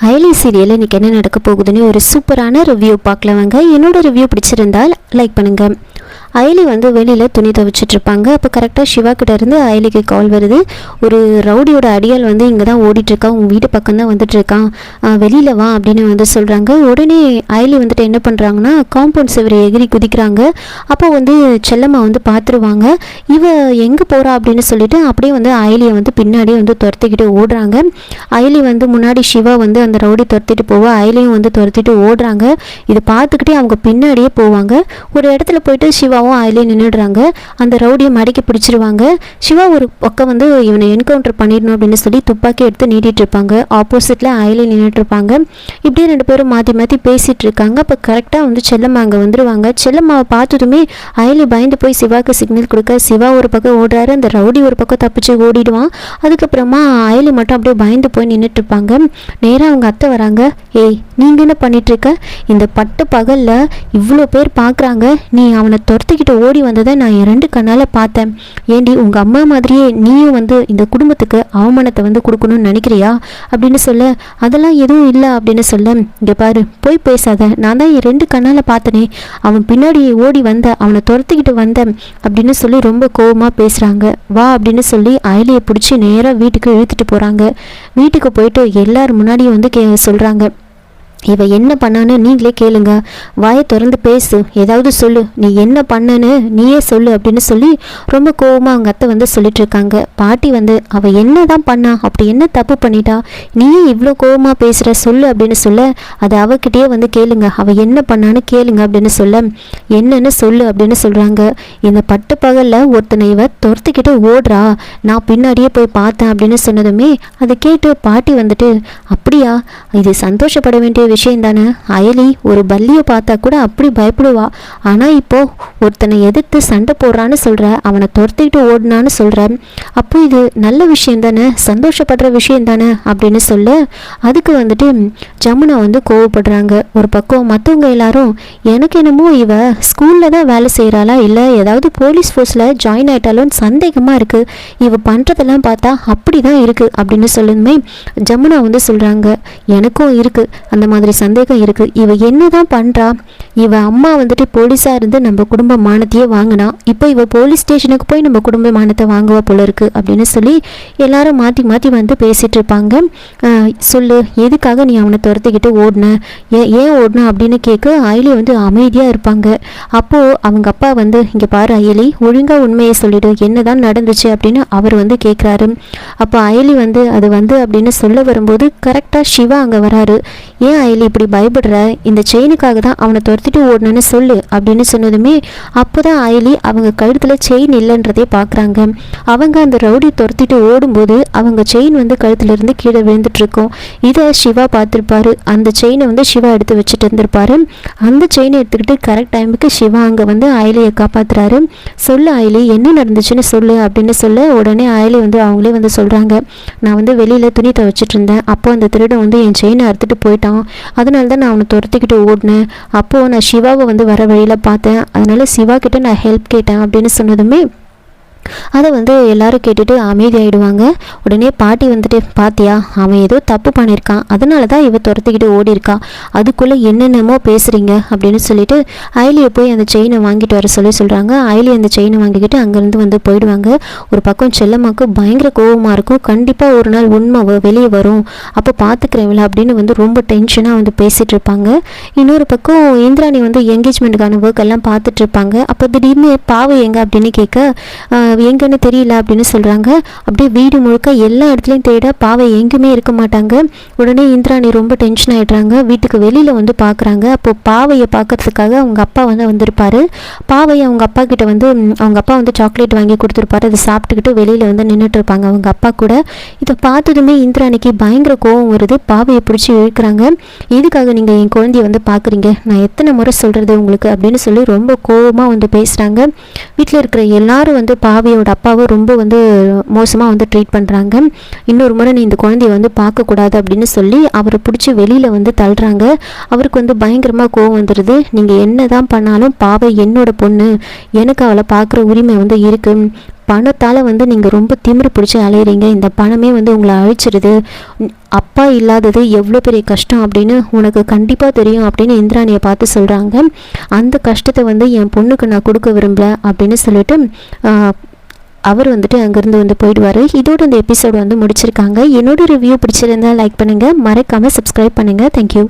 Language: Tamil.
ஐலி சீரியலில் இன்றைக்கி என்ன நடக்க போகுதுன்னு ஒரு சூப்பரான ரிவ்யூ பார்க்கலவங்க என்னோடய என்னோட ரிவ்யூ பிடிச்சிருந்தால் லைக் பண்ணுங்கள் அயலி வந்து வெளியில் துணி துவைச்சிட்டு இருப்பாங்க அப்போ கரெக்டாக சிவா கிட்ட இருந்து அயலிக்கு கால் வருது. ஒரு ரவுடியோட அடியால் வந்து இங்கே தான் ஓடிட்டுருக்கா உங்கள் வீட்டு பக்கம் தான் வந்துட்டுருக்கான் வெளியில் வா அப்படின்னு வந்து சொல்கிறாங்க உடனே அயலி வந்துட்டு என்ன பண்ணுறாங்கன்னா காம்பவுண்ட் சுவர் எகிரி குதிக்கிறாங்க. அப்போ வந்து செல்லம்மா வந்து பார்த்துருவாங்க இவ எங்கே போகிறா அப்படின்னு சொல்லிட்டு அப்படியே வந்து அயலியை வந்து பின்னாடியே வந்து துரத்திக்கிட்டு ஓடுறாங்க. அயலி வந்து முன்னாடி சிவா வந்து அந்த ரவுடி துரத்திட்டு போவா. அயலியும் வந்து துரத்திட்டு ஓடுறாங்க. இதை பார்த்துக்கிட்டே அவங்க பின்னாடியே போவாங்க. ஒரு இடத்துல போயிட்டு சிவாவும் அதிலே நின்றுடுறாங்க அந்த ரவுடியை மடக்கி பிடிச்சிருவாங்க. சிவா ஒரு பக்கம் வந்து இவனை என்கவுண்டர் பண்ணிடணும் அப்படின்னு சொல்லி துப்பாக்கி எடுத்து நீட்டிட்டு இருப்பாங்க ஆப்போசிட்டில் அயலி நின்றுட்டு இருப்பாங்க இப்படியே ரெண்டு பேரும் மாற்றி மாற்றி பேசிகிட்டு இருக்காங்க அப்போ கரெக்டாக வந்து செல்லம்மா அங்கே வந்துடுவாங்க செல்லம்மாவை பார்த்ததுமே அயலி பயந்து போய் சிவாக்கு சிக்னல் கொடுக்க சிவா ஒரு பக்கம் ஓடுறாரு. அந்த ரவுடி ஒரு பக்கம் தப்பிச்சு ஓடிடுவான். அதுக்கப்புறமா அயலி மட்டும் அப்படியே பயந்து போய் நின்றுட்டு இருப்பாங்க நேராக அவங்க அத்தை வராங்க. ஏய் நீங்கள் என்ன பண்ணிட்டு இருக்க இந்த பட்டு பகலில் இவ்வளோ பேர் பார்க்குறாங்க நீ அவனை துரத்து துரத்திக்கிட்டு ஓடி வந்ததை நான் என் ரெண்டு கண்ணால் பார்த்தேன். ஏண்டி உங்கள் அம்மா மாதிரியே நீயும் வந்து இந்த குடும்பத்துக்கு அவமானத்தை வந்து கொடுக்கணும்னு நினைக்கிறியா? அப்படின்னு சொல்ல அதெல்லாம் எதுவும் இல்லை அப்படின்னு சொல்ல இங்கே பாரு போய் பேசாத. நான் தான் என் ரெண்டு கண்ணால் பார்த்தனே. அவன் பின்னாடி ஓடி வந்த அவனை துரத்திக்கிட்டு வந்தேன் அப்படின்னு சொல்லி ரொம்ப கோவமாக பேசுகிறாங்க வா அப்படின்னு சொல்லி அயலியை பிடிச்சி நேராக வீட்டுக்கு இழுத்துட்டு போகிறாங்க வீட்டுக்கு போயிட்டு எல்லார் முன்னாடியும் வந்து கே சொல்கிறாங்க இவ என்ன பண்ணான்னு நீங்களே கேளுங்க. வாயை திறந்து பேசு. ஏதாவது சொல்லு. நீ என்ன பண்ணன்னு நீயே சொல்லு அப்படின்னு சொல்லி ரொம்ப கோவமாக அவங்க அத்தை வந்து சொல்லிட்டு இருக்காங்க. பாட்டி வந்து அவ என்ன தான் பண்ணா? அப்படி என்ன தப்பு பண்ணிட்டா? நீயே இவ்வளோ கோவமாக பேசுகிற சொல்லு அப்படின்னு சொல்ல அது அவகிட்டயே வந்து கேளுங்க. அவ என்ன பண்ணான்னு கேளுங்க அப்படின்னு சொல்ல என்னன்னு சொல்லு அப்படின்னு சொல்கிறாங்க இந்த பட்டு பகலில் ஒருத்தனை இவ துரத்துக்கிட்டு ஓடுறா. நான் பின்னாடியே போய் பார்த்தேன் அப்படின்னு சொன்னதுமே அதை கேட்டு பாட்டி வந்துட்டு அப்படியா? இது சந்தோஷப்பட வேண்டிய விஷயம் தானே அயலி ஒரு பல்லியை பார்த்தா கூட அப்படி பயப்படுவா. ஆனால் இப்போ ஒருத்தனை எதிர்த்து சண்டை போடுறான்னு சொல்கிற அவனை துரத்திக்கிட்டு ஓடுனான்னு சொல்கிற அப்போ இது நல்ல விஷயம் தானே சந்தோஷப்படுற விஷயம் தானே அப்படின்னு சொல்ல. அதுக்கு வந்துட்டு ஜமுனா வந்து கோவப்படுறாங்க. ஒரு பக்கம் மற்றவங்க எல்லாரும் எனக்கு என்னமோ இவ ஸ்கூலில் தான் வேலை செய்கிறாளா இல்லை ஏதாவது போலீஸ் ஃபோர்ஸில் ஜாயின் ஆயிட்டாலும் சந்தேகமாக இருக்குது இவ பண்ணுறதெல்லாம் பார்த்தா அப்படி தான் இருக்குது அப்படின்னு சொல்லுமே ஜமுனா வந்து சொல்கிறாங்க எனக்கும் இருக்குது அந்த மாதிரி சந்தேகம் இருக்குது இவ என்ன தான் பண்ணுறா இவ அம்மா வந்துட்டு போலீஸாக இருந்து நம்ம குடும்ப மானத்தையே வாங்கினா இப்போ இவ போலீஸ் ஸ்டேஷனுக்கு போய் நம்ம குடும்ப மானத்தை வாங்குவா போல இருக்கு அப்படின்னு சொல்லி எல்லாரும் மாற்றி மாற்றி வந்து பேசிகிட்டு இருப்பாங்க. சொல்லு எதுக்காக நீ அவனை துரத்திக்கிட்டு ஓடின? ஏன் ஏன் ஓடின அப்படின்னு கேட்க அயலி வந்து அமைதியாக இருப்பாங்க. அப்போது அவங்க அப்பா வந்து இங்கே பாரு அயலி ஒழுங்காக உண்மையை சொல்லிடு. என்னதான் நடந்துச்சு? அப்படின்னு அவர் வந்து கேட்குறாரு அப்போ அயலி வந்து அது வந்து அப்படின்னு சொல்ல வரும்போது கரெக்டாக சிவா அங்கே வராரு. ஏன் அயலி இப்படி பயப்படுற? இந்த செயினுக்காக தான் அவனை துரத்திட்டு ஓடணுன்னு சொல்லு அப்படின்னு சொன்னதுமே அப்போ தான் அயலி அவங்க கழுத்தில் செயின் இல்லைன்றதே பார்க்குறாங்க அவங்க அந்த ரவுடி துரத்திட்டு ஓடும்போது அவங்க செயின் வந்து கழுத்துலேருந்து கீழே விழுந்துட்டுருக்கோம். இதை சிவா பார்த்துருப்பாரு. அந்த செயினை வந்து சிவா எடுத்து வச்சுட்டு இருந்திருப்பாரு. அந்த செயினை எடுத்துக்கிட்டு கரெக்ட் டைமுக்கு சிவா அங்கே வந்து அயலியை காப்பாற்றுறாரு சொல்லு அயலி என்ன நடந்துச்சுன்னு சொல்லு அப்படின்னு சொல்ல உடனே அயலி வந்து அவங்களே வந்து சொல்கிறாங்க நான் வந்து வெளியில் துணி துவைச்சிட்டு இருந்தேன். அப்போ அந்த திருடன் வந்து என் செயினை அறுத்துட்டு போயிட்டான். அதனால தான் நான் அவனை துரத்திக்கிட்டு ஓடினேன். அப்போது நான் சிவாவை வந்து வர வழியில் பார்த்தேன். அதனால சிவா கிட்ட நான் ஹெல்ப் கேட்டேன் அப்படின்னு சொன்னதுமே அதை வந்து எல்லாரும் கேட்டுட்டு அமைதியாயிடுவாங்க. உடனே பாட்டி வந்துட்டு பாத்தியா அவன் ஏதோ தப்பு பண்ணியிருக்கான் அதனால தான் இவ துரத்துக்கிட்டு ஓடி இருக்கா அதுக்குள்ளே என்னென்னமோ பேசுகிறீங்க அப்படின்னு சொல்லிட்டு அயலியை போய் அந்த செயினை வாங்கிட்டு வர சொல்லி சொல்கிறாங்க அயலி அந்த செயினை வாங்கிக்கிட்டு அங்கேருந்து வந்து போயிடுவாங்க. ஒரு பக்கம் செல்லம்மாக்கு பயங்கர கோவமாக இருக்கும். கண்டிப்பாக ஒரு நாள் உண்மை வெளியே வரும். அப்போ பார்த்துக்கிறேன்ல அப்படின்னு வந்து ரொம்ப டென்ஷனாக வந்து பேசிகிட்டு இருப்பாங்க. இன்னொரு பக்கம் இந்திராணி வந்து என்கேஜ்மெண்ட்டுக்கான ஒர்க் எல்லாம் பார்த்துட்டு இருப்பாங்க. அப்போ திடீர்னு பாவை எங்க அப்படின்னு கேட்க ஆஹ், எங்கன்னு தெரியல அப்படின்னு சொல்கிறாங்க அப்படியே வீடு முழுக்க எல்லா இடத்துலையும் தேட பாவை எங்கேயுமே இருக்க மாட்டாங்க. உடனே இந்திராணி ரொம்ப டென்ஷன் ஆகிடுறாங்க வீட்டுக்கு வெளியில் வந்து பார்க்குறாங்க அப்போ பாவையை பார்க்கறதுக்காக அவங்க அப்பா வந்து வந்திருப்பாரு. பாவை அவங்க அப்பா கிட்ட வந்து அவங்க அப்பா வந்து சாக்லேட் வாங்கி கொடுத்துருப்பாரு. அதை சாப்பிட்டுக்கிட்டு வெளியில் வந்து நின்றுட்டு இருப்பாங்க அவங்க அப்பா கூட. இதை பார்த்ததுமே இந்திராணிக்கு பயங்கர கோவம் வருது. பாவையை பிடிச்சி இழுக்கிறாங்க. எதுக்காக நீங்கள் என் குழந்தைய வந்து பார்க்குறீங்க நான் எத்தனை முறை சொல்கிறது உங்களுக்கு அப்படின்னு சொல்லி ரொம்ப கோவமாக வந்து பேசுகிறாங்க வீட்டில் இருக்கிற எல்லாரும் வந்து பாவையோட அப்பாவும் ரொம்ப வந்து மோசமாக வந்து ட்ரீட் பண்ணுறாங்க இன்னொரு முறை நீ இந்த குழந்தைய வந்து பார்க்கக்கூடாது அப்படின்னு சொல்லி அவரை பிடிச்சி வெளியில் வந்து தள்ளுறாங்க. அவருக்கு வந்து பயங்கரமாக கோவம் வந்துடுது நீங்கள் என்ன தான் பண்ணாலும் பாவை என்னோட பொண்ணு. எனக்கு அவளை பார்க்குற உரிமை வந்து இருக்குது பணத்தால் வந்து நீங்கள் ரொம்ப திமிரு பிடிச்சி அலையிறீங்க. இந்த பணமே வந்து உங்களை அழிச்சிடுது அப்பா இல்லாதது எவ்வளோ பெரிய கஷ்டம் அப்படின்னு உனக்கு கண்டிப்பாக தெரியும் அப்படின்னு இந்திராணியை பார்த்து சொல்கிறாங்க அந்த கஷ்டத்தை வந்து என் பொண்ணுக்கு நான் கொடுக்க விரும்பல அப்படின்னு சொல்லிட்டு அவர் வந்துட்டு அங்கேருந்து வந்து போயிடுவார். இதோட இந்த எபிசோடு வந்து முடிச்சிருக்காங்க. என்னோட ரிவ்யூ பிடிச்சிருந்தா லைக் பண்ணுங்கள் மறக்காமல் சப்ஸ்கிரைப் பண்ணுங்கள் தேங்க்யூ